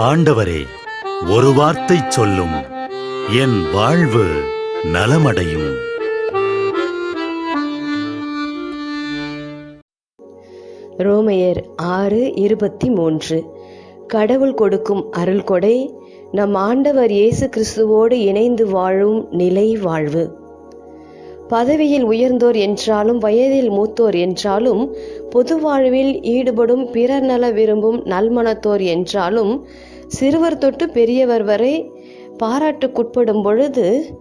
ஆண்டவரே ஒரு வார்த்தை சொல்லும். என் வாழ்வு நலமடையும். ரோமையர் ஆறு இருபத்தி மூன்று கடவுள் கொடுக்கும் அருள் கொடை நம் ஆண்டவர் இயேசு கிறிஸ்துவோடு இணைந்து வாழும் நிலை வாழ்வு. பதவியில் உயர்ந்தோர் என்றாலும் வயதில் மூத்தோர் என்றாலும் பொது வாழ்வில் ஈடுபடும் பிறர் நல விரும்பும் நல்மனத்தோர் என்றாலும் சிறுவர் தொட்டு பெரியவர் வரை பாராட்டுக்குட்படும் பொழுது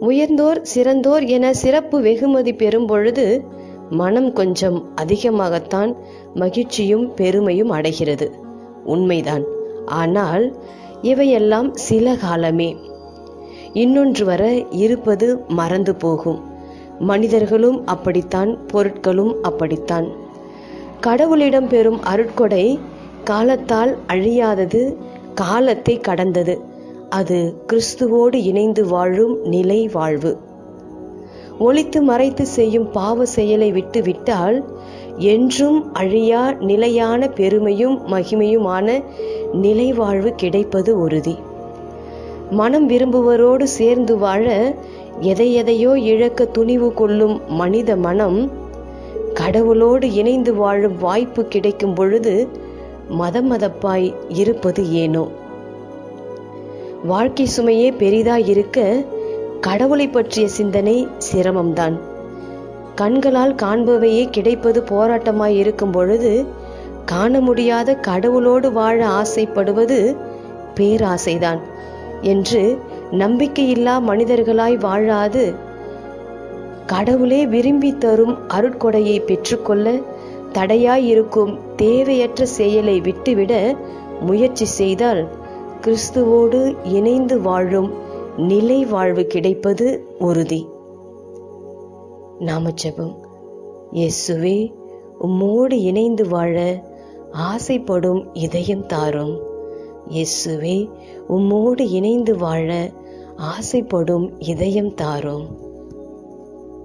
உயர்ந்தோர் சிறந்தோர் என சிறப்பு வெகுமதி பெறும் பொழுது மனம் கொஞ்சம் அதிகமாகத்தான் மகிழ்ச்சியும் பெருமையும் அடைகிறது. உண்மைதான். ஆனால் இவையெல்லாம் சில காலமே. இன்னொன்று வர இருப்பது மறந்து போகும். மனிதர்களும் அப்படித்தான் பொருட்களும் அப்படித்தான். கடவுளிடம் பெறும் அருட்கொடை காலத்தால் அழியாதது காலத்தை கடந்தது. அது கிறிஸ்துவோடு இணைந்து வாழும் நிலை வாழ்வு. ஒழித்து மறைத்து செய்யும் பாவ செயலை விட்டு விட்டால் என்றும் அழியா நிலையான பெருமையும் மகிமையுமான நிலை வாழ்வு கிடைப்பது உறுதி. மனம் விரும்புவரோடு சேர்ந்து வாழ எதை எதையோ இழக்க துணிவு கொள்ளும் மனித மனம் கடவுளோடு இணைந்து வாழும் வாய்ப்பு கிடைக்கும் பொழுது மதமதப்பாய் இருப்பது ஏனோ? வாழ்க்கை சுமையே பெரிதாய் இருக்க கடவுளை பற்றிய சிந்தனை சிரமம்தான். கண்களால் காண்பவையே கிடைப்பது போராட்டமாய் இருக்கும் பொழுது காண முடியாத கடவுளோடு வாழ ஆசைப்படுவது பேராசைதான் என்று நம்பிக்கையில்லா மனிதர்களாய் வாழாது கடவுளே விரும்பி தரும் அருட்கொடையை பெற்றுக்கொள்ள தடையாயிருக்கும் தேவையற்ற செயலை விட்டுவிட முயற்சி செய்தால் கிறிஸ்துவோடு இணைந்து வாழும் நிலை வாழ்வு கிடைப்பது உறுதி. நாம ஜெபம் இயேசுவே உம்மோடு இணைந்து வாழ ஆசைப்படும் இதயம் தாரும். இயேசுவே உம்மோடு இணைந்து வாழ ஆசைப்படும் இதயம் தாரும்.